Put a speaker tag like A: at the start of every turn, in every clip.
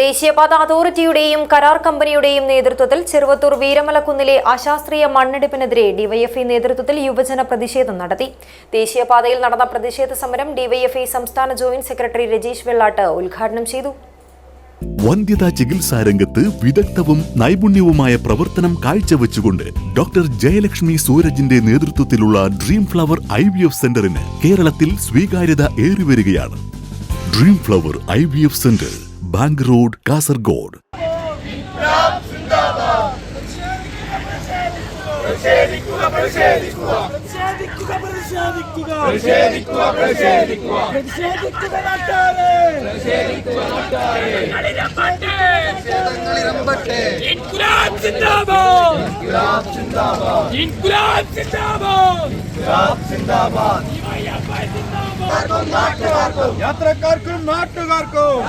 A: ദേശീയപാത അതോറിറ്റിയുടെയും കരാർ കമ്പനിയുടെയും നേതൃത്വത്തിൽ ചെറുവത്തൂർ വീരമലക്കുന്നിലെ അശാസ്ത്രീയ മണ്ണെടുപ്പിനെതിരെ ഡിവൈഎഫ്ഐ നേതൃത്വത്തിൽ യുവജന പ്രതിഷേധം നടത്തി. ദേശീയപാതയിൽ നടന്ന പ്രതിഷേധ സമരം ഡിവൈഎഫ്ഐ സംസ്ഥാന ജോയിന്റ് സെക്രട്ടറി രജീഷ് വെള്ളാട്ട് ഉദ്ഘാടനം ചെയ്തു.
B: വന്ധ്യതാ ചികിത്സാ രംഗത്ത് വിദഗ്ധവും നൈപുണ്യവുമായ പ്രവർത്തനം കാഴ്ചവെച്ചുകൊണ്ട് ഡോക്ടർ ജയലക്ഷ്മി സൂരജിന്റെ നേതൃത്വത്തിലുള്ള dream flower I V F സെന്ററിന് കേരളത്തിൽ സ്വീകാര്യത ഏറിവരികയാണ്. Dream flower I V F centre bank road Kasaragod.
C: Inquilab സിന്ദാബാദ് ഇൻകുലാബ് സിന്ദാബാദ് യാത്രക്കാർക്കും നാട്ടുകാർക്കും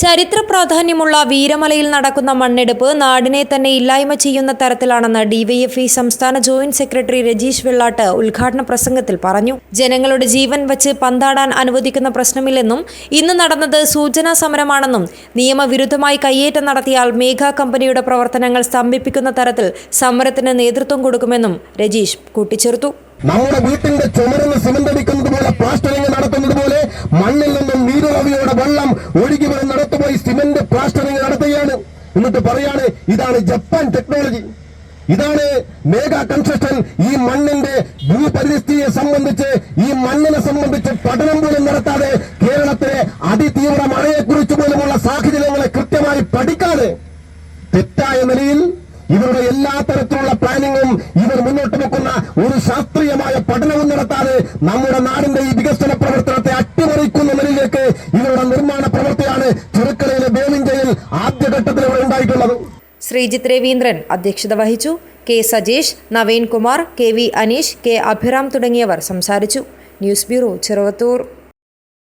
A: ചരിത്ര പ്രാധാന്യമുള്ള വീരമലയിൽ നടക്കുന്ന മണ്ണെടുപ്പ് നാടിനെ തന്നെ ഇല്ലായ്മ ചെയ്യുന്ന തരത്തിലാണെന്ന് ഡിവൈഎഫ്ഐ സംസ്ഥാന ജോയിന്റ് സെക്രട്ടറി രജീഷ് വെള്ളാട്ട് ഉദ്ഘാടന പ്രസംഗത്തിൽ പറഞ്ഞു. ജനങ്ങളുടെ ജീവൻ വച്ച് പന്താടാൻ അനുവദിക്കുന്ന പ്രശ്നമില്ലെന്നും ഇന്ന് നടന്നത് സൂചനാ സമരമാണെന്നും നിയമവിരുദ്ധമായി കയ്യേറ്റം നടത്തിയാൽ മേഘ കമ്പനിയുടെ പ്രവർത്തനങ്ങൾ സ്തംഭിപ്പിക്കുന്ന തരത്തിൽ സമരത്തിന് നേതൃത്വം കൊടുക്കുമെന്നും രജീഷ് കൂട്ടിച്ചേർത്തു.
D: നമ്മുടെ വീട്ടിന്റെ ചുമരുന്ന് സിമന്റ് അടിക്കുന്നത് പോലെ പ്ലാസ്റ്ററിംഗ് സിമന്റ് പ്ലാസ്റ്ററിംഗ് നടത്തുകയാണ്. എന്നിട്ട് പറയാണ് ഇതാണ് ജപ്പാൻ ടെക്നോളജി ഇതാണ് മേഘ കൺസ്ട്രക്ഷൻ ഈ മണ്ണിന്റെ ഭൂപരിസ്ഥിതിയെ സംബന്ധിച്ച് ഈ മണ്ണിനെ സംബന്ധിച്ച് പഠനം പോലും നടത്താതെ കേരളത്തിലെ അതിതീവ്ര മഴയെക്കുറിച്ച് പോലുമുള്ള സാഹചര്യങ്ങളെ കൃത്യമായി പഠിക്കാതെ തെറ്റായ നിലയിൽ ഇവരുടെ എല്ലാ തരത്തിലുള്ള പ്ലാനിങ്ങും ഇവർ മുന്നോട്ട് വെക്കുന്ന ഒരു ശാസ്ത്രീയമായ പഠനവും നടത്താതെ നമ്മുടെ നാടിന്റെ ഈ വികസന പ്രവർത്തനത്തെ അട്ടിമറിക്കുന്ന നിലയിലേക്ക് ചെറുക്കളയിലെ ബേവിഞ്ചയിൽ ആദ്യഘട്ടത്തിൽ ഇവിടെ ഉണ്ടായിട്ടുള്ളത്.
A: ശ്രീജിത്ത് രവീന്ദ്രൻ അധ്യക്ഷത വഹിച്ചു. K Sajesh Naveen Kumar K V Aneesh K Abhiram തുടങ്ങിയവർ സംസാരിച്ചു. News bureau Cheruvathur.